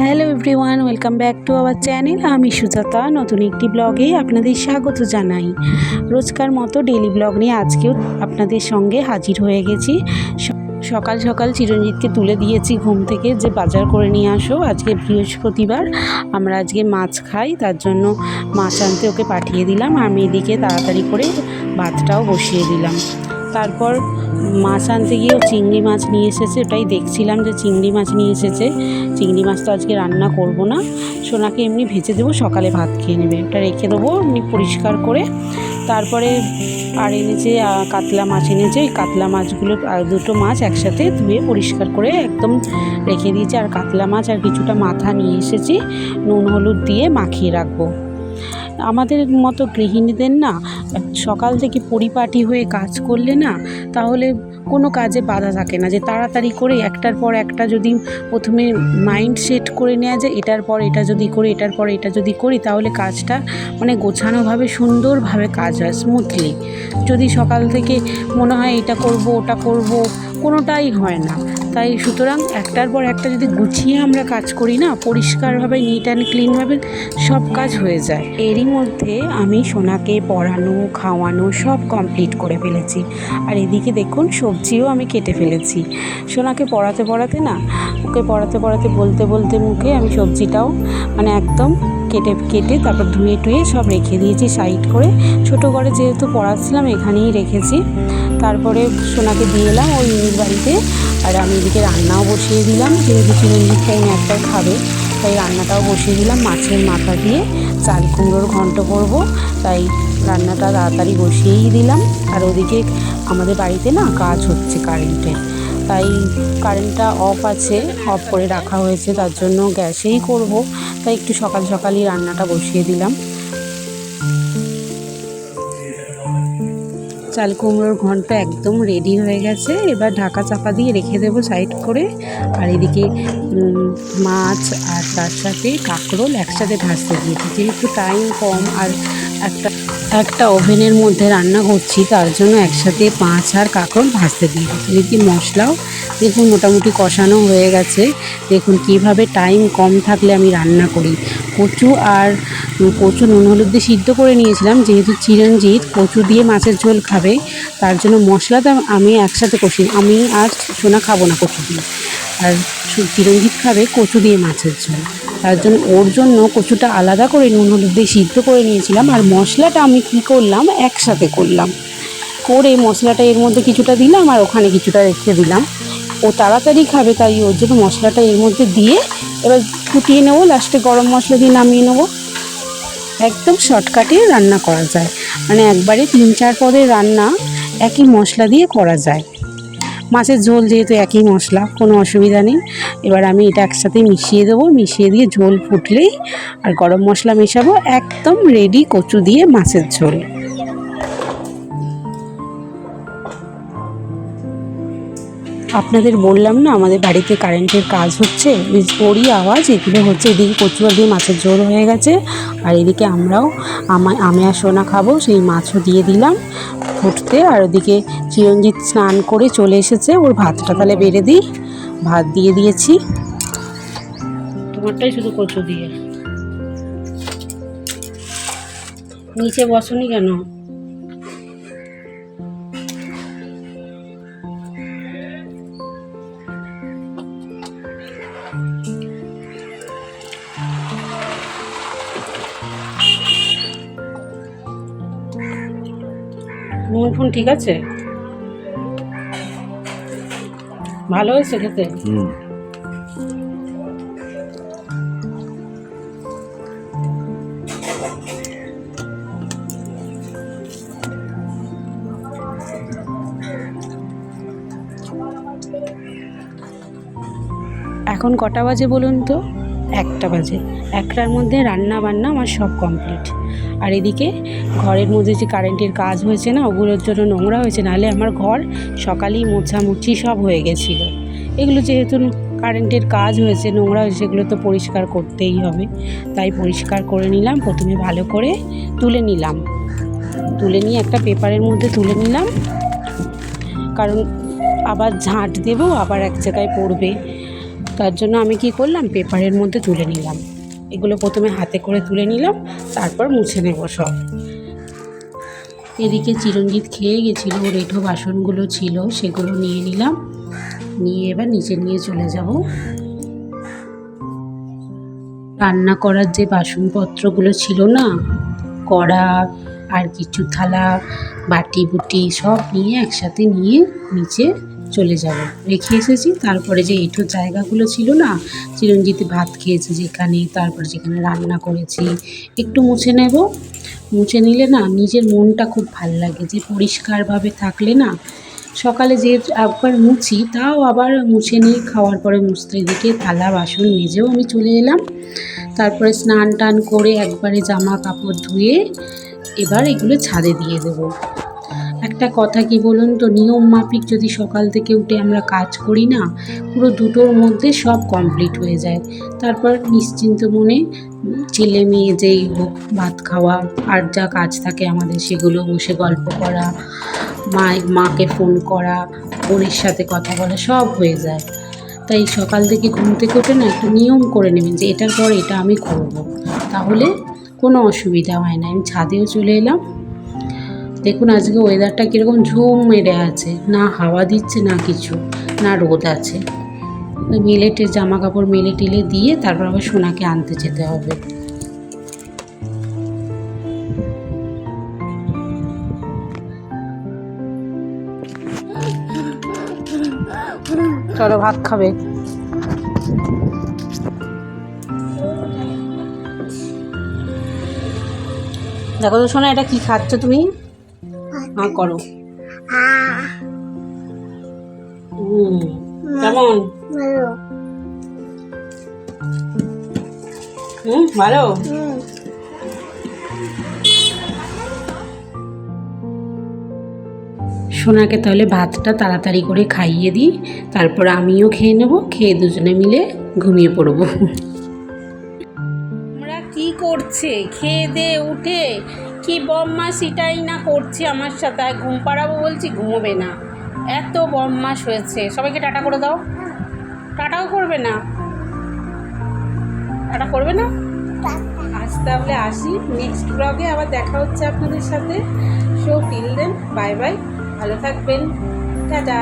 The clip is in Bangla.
Hello everyone, welcome back to our channel. আমি সুজাতা, নতুন একটি ব্লগে আপনাদের স্বাগত জানাই। রোজকার মতো ডেলি ব্লগ নিয়ে আজকেও আপনাদের সঙ্গে হাজির হয়ে গেছি। সকাল সকাল চিরঞ্জিতকে তুলে দিয়েছি ঘুম থেকে যে বাজার করে নিয়ে আসো, আজকে বৃহস্পতিবার। আমরা আজকে মাছ খাই, তার জন্য মাছ আনতে ওকে পাঠিয়ে দিলাম। আমি এদিকে তাড়াতাড়ি করে ভাতটাও বসিয়ে দিলাম। তারপর মাছ আনতে গিয়েও চিংড়ি মাছ নিয়ে এসেছে, ওটাই দেখছিলাম যে চিংড়ি মাছ নিয়ে এসেছে। চিংড়ি মাছ তো আজকে রান্না করব না। সোনাকে এমনি ভেজে দেবো, সকালে ভাত খেয়ে নেবে। ওটা রেখে দেবো এমনি পরিষ্কার করে। তারপরে আর এনেছে কাতলা মাছ এনেছে। ওই কাতলা মাছগুলো দুটো মাছ একসাথে ধুয়ে পরিষ্কার করে একদম রেখে দিয়েছি। আর কাতলা মাছ আর কিছুটা মাথা নিয়ে এসেছি। নুন, হলুদ দিয়ে মাখিয়ে রাখব। আমাদের মতো গৃহিণীদের না, সকাল থেকে পরিপাটি হয়ে কাজ করলে না, তাহলে কোনো কাজে বাধা থাকে না। যে তাড়াতাড়ি করে একটার পর একটা যদি প্রথমে মাইন্ড সেট করে নেওয়া যায়, এটার পর এটা যদি করি, এটার পর এটা যদি করি, তাহলে কাজটা মানে গোছানোভাবে, সুন্দরভাবে কাজ হয় স্মুথলি যদি সকাল থেকে মনে হয় এটা করব, ওটা করব কোনোটাই হয় না। তাই সুতরাং একটার পর একটা যদি গুছিয়ে আমরা কাজ করি না, পরিষ্কারভাবে নিট অ্যান্ড ক্লিনভাবে সব কাজ হয়ে যায়। এরই মধ্যে আমি সোনাকে পড়ানো, খাওয়ানো সব কমপ্লিট করে ফেলেছি। আর এদিকে দেখুন, সবজিও আমি কেটে ফেলেছি। সোনাকে পড়াতে পড়াতে না, ওকে পড়াতে পড়াতে বলতে বলতে মুখে আমি সবজিটাও মানে একদম কেটে কেটে তারপর ধুয়ে টুয়ে সব রেখে দিয়েছি সাইড করে। ছোটো করে যেহেতু পড়াচ্ছিলাম, এখানেই রেখেছি। তারপরে সোনাকে দিয়ে এলাম, ওই মিনির বাড়িতে। আর আমি এদিকে রান্নাও বসিয়ে দিলাম। যেহেতু চিরঞ্জিত টাইম একটাই খাবে, তাই রান্নাটাও বসিয়ে দিলাম মাছের মাথা দিয়ে। চাল কুমড়োর ঘন্ট করব, তাই রান্নাটা তাড়াতাড়ি বসিয়েই দিলাম। আর ওদিকে আমাদের বাড়িতে না কাজ হচ্ছে কারেন্টের তাই কারেন্টটা অফ আছে অফ করে রাখা হয়েছে, তার জন্য গ্যাসেই করব। তাই একটু সকাল সকালই রান্নাটা বসিয়ে দিলাম। চাল কুমড়োর ঘন্ট একদম রেডি হয়ে গেছে। এবার ঢাকা চাপা দিয়ে রেখে দেবো সাইড করে। আর এদিকে মাছ আর তার সাথে কাঁকরোল একসাথে ভাজতে দিয়েছি। যেহেতু টাইম কম আর একটা একটা ওভেনের মধ্যে রান্না করছি, তার জন্য একসাথে পাঁচ আর কাঁকরোল ভাজতে দিয়ে দিচ্ছি এদিকে মশলাও দেখুন মোটামুটি কষানো হয়ে গেছে। দেখুন কীভাবে টাইম কম থাকলে আমি রান্না করি। কচু আর কচু নুন হলুদ দিয়ে সিদ্ধ করে নিয়েছিলাম। যেহেতু চিরঞ্জিত, কচু দিয়ে মাছের ঝোল খাবে, তার জন্য মশলাটা আমি একসাথে কষি আমি আর সোনা খাব না কচু দিয়ে। আর চিরঞ্জিত খাবে কচু দিয়ে মাছের ঝোল। তার জন্য ওর জন্য কচুটা আলাদা করে নুন হলুদ দিয়ে সিদ্ধ করে নিয়েছিলাম। আর মশলাটা আমি কী করলাম? একসাথে করলাম। করে মশলাটা এর মধ্যে কিছুটা দিলাম আর ওখানে কিছুটা রেখে দিলাম। ও তাড়াতাড়ি খাবে, তাই ওর জন্য মশলাটা এর মধ্যে দিয়ে এবার ফুটিয়ে নেব, লাস্টে গরম মশলা দিয়ে নামিয়ে নেব। একদম শর্টকাটে রান্না করা যায়। মানে একবারে তিন চার পদের রান্না একই মশলা দিয়ে করা যায়। মাছের ঝোল যেহেতু একই মশলা, কোনো অসুবিধা নেই। এবার আমি এটা একসাথে মিশিয়ে দেবো। মিশিয়ে দিয়ে ঝোল ফুটলেই আর গরম মশলা মেশাবো, একদম রেডি কচু দিয়ে মাছের ঝোল। আপনাদের বললাম না, আমাদের বাড়িতে কারেন্টের কাজ হচ্ছে ওরই আওয়াজ এগুলো হচ্ছে এদিকে কচুয়া দিয়ে মাছের জোর হয়ে গেছে, আর এদিকে আমরাও আমায় আমি আর সোনা খাব, সেই মাছও দিয়ে দিলাম, ফুটতে, আর ওদিকে চিরঞ্জিত স্নান করে চলে এসেছে, ওর ভাতটা তাহলে বেড়ে দিই, ভাত দিয়ে দিয়েছি। তোমারটাই শুধু কচু দিয়ে। নিচে বসনি কেন? নুন ফুন ঠিক আছে? ভালো হয়েছে খেতে? এখন কটা বাজে বলুন তো? একটা বাজে। একটার মধ্যে রান্না বান্না আমার সব কমপ্লিট আর এদিকে ঘরের মধ্যে যে কারেন্টের কাজ হয়েছে না, ওগুলোর জন্য নোংরা হয়েছে, নাহলে আমার ঘর সকালেই মোছামুছি সব হয়ে গেছিল। এগুলো যেহেতু কারেন্টের কাজ হয়েছে, নোংরা হয়েছে, সেগুলো তো পরিষ্কার করতেই হবে। তাই পরিষ্কার করে নিলাম, প্রথমে ভালো করে তুলে নিলাম। তুলে নিয়ে একটা পেপারের মধ্যে তুলে নিলাম। কারণ আবার ঝাঁট দেবো, আবার এক জায়গায় পড়বে। তার জন্য আমি কি করলাম? পেপারের মধ্যে তুলে নিলাম। এগুলো প্রথমে হাতে করে তুলে নিলাম, তারপর মুছে নেব সব। এদিকে চিরঞ্জিত খেয়ে গেছিল ওর বাসনগুলো ছিল, সেগুলো নিয়ে নিলাম। নিয়ে এবার নিচে নিয়ে চলে যাব। রান্না করার যে বাসনপত্রগুলো ছিল না, কড়া আর কিছু থালা বাটি বুটি সব নিয়ে একসাথে নিয়ে নিচে চলে যাব। রেখে এসেছি, তারপরে যে এঁঠো জায়গাগুলো ছিল না, চিরঞ্জিত ভাত খেয়েছে যেখানে, তারপরে যেখানে রান্না করেছি। একটু মুছে নেব। মুছে নিলে না নিজের মনটা খুব ভালো লাগে, যে পরিষ্কারভাবে থাকলে না সকালে যে একবার মুছি, তাও আবার মুছে নিয়ে খাওয়ার পরে মুছতে দিকে থালা, বাসন মেজেও আমি চলে এলাম। তারপরে স্নান টান করে একবারে জামা কাপড় ধুয়ে এবার এগুলো ছাদে দিয়ে দেব। একটা কথা কি বলুন তো, নিয়ম মাফিক যদি সকাল থেকে উঠে আমরা কাজ করি না, পুরো দুটোর মধ্যে সব কমপ্লিট হয়ে যায়। তারপর নিশ্চিন্ত মনে ছেলে মেয়ে যেই হোক, ভাত খাওয়া আর যা কাজ থাকে আমাদের সেগুলো বসে গল্প করা মা মাকে ফোন করা, বোনের সাথে কথা বলা সব হয়ে যায়। তাই সকাল থেকে ঘুম থেকে উঠে না একটু নিয়ম করে নেবেন যে এটার পর এটা আমি করব। তাহলে কোনো অসুবিধা হয় না। আমি ছাদেও চলে এলাম। দেখুন আজকে ওয়েদারটা কীরকম ঝুম মেরে আছে। না হাওয়া দিচ্ছে, না কিছু, না রোদ আছে। ওই মেলেটে জামা কাপড় মেলে টেলে দিয়ে তারপর আবার সোনাকে আনতে যেতে হবে। চলো ভাত খাবে। দেখো তো শোনা এটা কি খাচ্ছ তুমি? হ্যাঁ করো। কেমন? হুম, ভালো? সোনাকে তাহলে ভাতটা তাড়াতাড়ি করে খাইয়ে দিই, তারপর আমিও খেয়ে নেব, খেয়ে দুজনে মিলে ঘুমিয়ে পড়ব। আমরা কি করছে? খেয়ে দে, উঠে। কি বদমাসিটাই না করছে আমার সাথে? আর ঘুম পাড়াবো বলছি, ঘুমোবে না। এত বদমাস হয়েছে। সবাইকে টাটা করে দাও। টাটাও করবে না? টাটা করবে না? আজ তাহলে আসি। নেক্সট ব্লগে আবার দেখা হচ্ছে আপনাদের সাথে। So till then bye bye ভালো থাকবেন। টাটা।